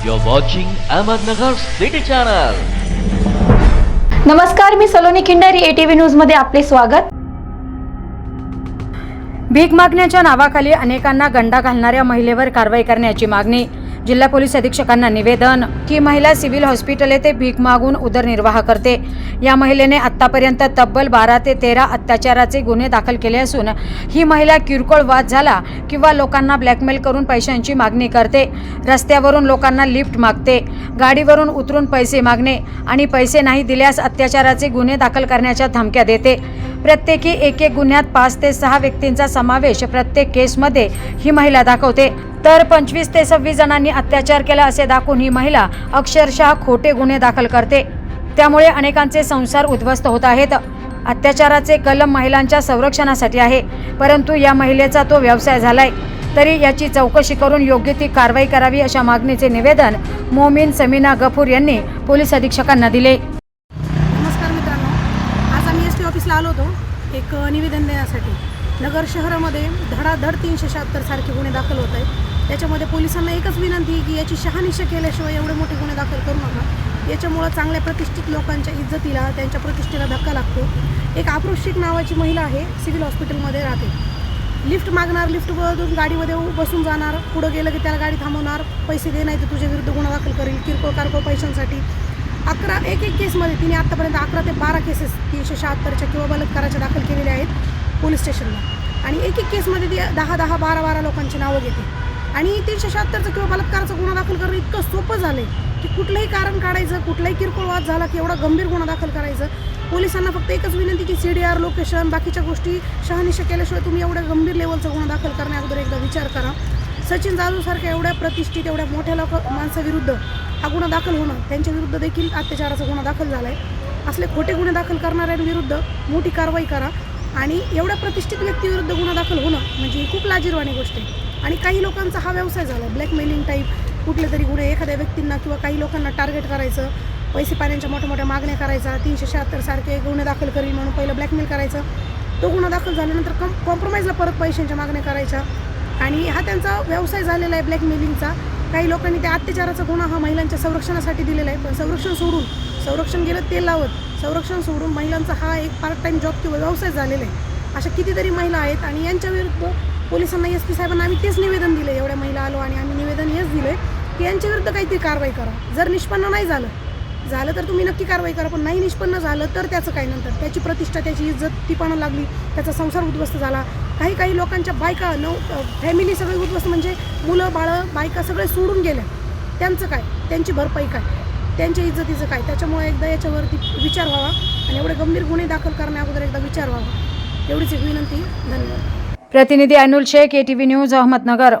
You're watching Ahmednagar City Channel. नमस्कार मी Saloni Khindari ATV न्यूजमध्ये आपले स्वागत भीक मागण्याच्या नावाखाली अनेकांना गंडा घालणाऱ्या महिलेवर कारवाई करण्याची मागणी जिल्हा पोलीस अधीक्षकांना निवेदन ही महिला सिव्हिल हॉस्पिटल येथे भीक मागून उदरनिर्वाह करते. या महिलेने आतापर्यंत तब्बल बारा ते तेरा अत्याचाराचे गुन्हे दाखल केले असून ही महिला किरकोळ वाद झाला किंवा लोकांना ब्लॅकमेल करून पैशांची मागणी करते. रस्त्यावरून लोकांना लिफ्ट मागते गाडीवरून उतरून पैसे मागणे आणि पैसे नाही दिल्यास अत्याचाराचे गुन्हे दाखल करण्याच्या धमक्या देते. प्रत्येकी एक एक गुन्ह्यात पाच ते सहा व्यक्तींचा समावेश प्रत्येक केसमध्ये ही महिला दाखवते. तर पंचवीस ते सव्वीस जणांनी अत्याचार केला असे दाखवून ही महिला अक्षरशः खोटे गुन्हे दाखल करते. त्यामुळे अनेकांचे संसार उद्ध्वस्त होत आहेत. अत्याचाराचे कलम महिलांच्या संरक्षणासाठी आहे परंतु या महिलेचा तो व्यवसाय झालाय. तरी याची चौकशी करून योग्य ती कारवाई करावी अशा मागणीचे निवेदन मोमीन समीना गफूर यांनी पोलीस अधीक्षकांना दिले नमस्कार मित्रांनो आज आम्ही एस टी ऑफिसला आलो होतो. एक निवेदन देण्यासाठी. नगर शहरामध्ये धडाधड तीनशे शहात्तर सारखे गुन्हे दाखल होत आहेत. त्याच्यामध्ये पोलिसांना एकच विनंती आहे की याची शहानिशा केल्याशिवाय एवढे मोठे गुन्हे दाखल करू नका. याच्यामुळं चांगल्या प्रतिष्ठित लोकांच्या इज्जतीला त्यांच्या प्रतिष्ठेला धक्का लागतो. एक आप्रोशिक नावाची महिला आहे सिव्हिल हॉस्पिटलमध्ये राहते. लिफ्ट मागणार लिफ्टवरून गाडीमध्ये बसून जाणार पुढं गेलं की त्याला गाडी थांबवणार पैसे दे नाही तर तुझ्या विरुद्ध गुन्हा दाखल करेल किरकोळ कारकोळ पैशांसाठी. अकरा एक एक केसमध्ये तिने आत्तापर्यंत अकरा ते बारा केसेस तीनशे शहात्तरच्या किंवा बलात्काराच्या दाखल केलेल्या आहेत पोलीस स्टेशनला. आणि एक एक केसमध्ये ती दहा दहा बारा बारा लोकांची नावं घेते. आणि तीनशे शहात्तरचं किंवा बलात्काराचा गुन्हा दाखल करणं इतकं सोपं झालं आहे की कुठलंही कारण काढायचं कुठलाही किरकोळ वाद झाला की एवढा गंभीर गुन्हा दाखल करायचं. पोलिसांना फक्त एकच विनंती की सी डी आर लोकेशन बाकीच्या गोष्टी शहानिशा केल्याशिवाय तुम्ही एवढ्या गंभीर लेवलचा गुन्हा दाखल करण्या अगोदर एकदा विचार करा. सचिन जाधवसारख्या एवढ्या प्रतिष्ठित एवढ्या मोठ्या लोक माणसाविरुद्ध हा गुन्हा दाखल होणं त्यांच्या विरुद्ध देखील अत्याचाराचा गुन्हा दाखल झाला आहे असले खोटे गुन्हे दाखल करणाऱ्यांविरुद्ध मोठी कारवाई करा आणि एवढ्या प्रतिष्ठित व्यक्तीविरुद्ध गुन्हा दाखल होणं म्हणजे ही खूप लाजीरवाणी गोष्ट आहे. आणि काही लोकांचा हा व्यवसाय झाला ब्लॅकमेलिंग टाईप कुठले तरी गुन्हे एखाद्या व्यक्तींना किंवा काही लोकांना टार्गेट करायचं पैसे पाण्याच्या मोठ्या मोठ्या मागण्या करायचा तीनशे शहात्तर सारखे गुन्हे दाखल करील म्हणून पहिलं ब्लॅकमेल करायचं. तो गुन्हा दाखल झाल्यानंतर कम कॉम्प्रोमाइजला परत पैशांच्या मागण्या करायच्या. आणि हा त्यांचा व्यवसाय झालेला आहे ब्लॅकमेलिंगचा काही लोकांनी त्या अत्याचाराचा गुन्हा हा महिलांच्या संरक्षणासाठी दिलेला आहे. पण संरक्षण सोडून संरक्षण गेलं ते लावत संरक्षण सोडून महिलांचा हा एक पार्ट टाईम जॉब किंवा व्यवसाय झालेला आहे. अशा कितीतरी महिला आहेत आणि यांच्या विरुद्ध पोलिसांना एस पी साहेबांना आम्ही तेच निवेदन दिलं एवढ्या महिला आलो आणि आम्ही निवेदन हेच दिलं की यांच्याविरुद्ध काहीतरी कारवाई करा. जर निष्पन्न नाही झालं झालं तर तुम्ही नक्की कारवाई करा पण नाही निष्पन्न झालं तर त्याचं काय नंतर? त्याची प्रतिष्ठा त्याची इज्जत टिपाणं लागली. त्याचा संसार उद्ध्वस्त झाला. काही काही लोकांच्या बायका नऊ फॅमिली सगळे उद्ध्वस्त म्हणजे मुलं बाळं बायका सगळे सोडून गेल्या त्यांचं काय? त्यांची भरपाई काय? त्यांच्या इज्जतीचं काय? त्याच्यामुळे एकदा याच्यावरती विचार व्हावा आणि एवढे गंभीर गुन्हे दाखल करण्या अगोदर एकदा विचार व्हावा. एवढीच एक विनंती. धन्यवाद. प्रतिनिधी अनुल शेख एटीव्ही न्यूज अहमदनगर.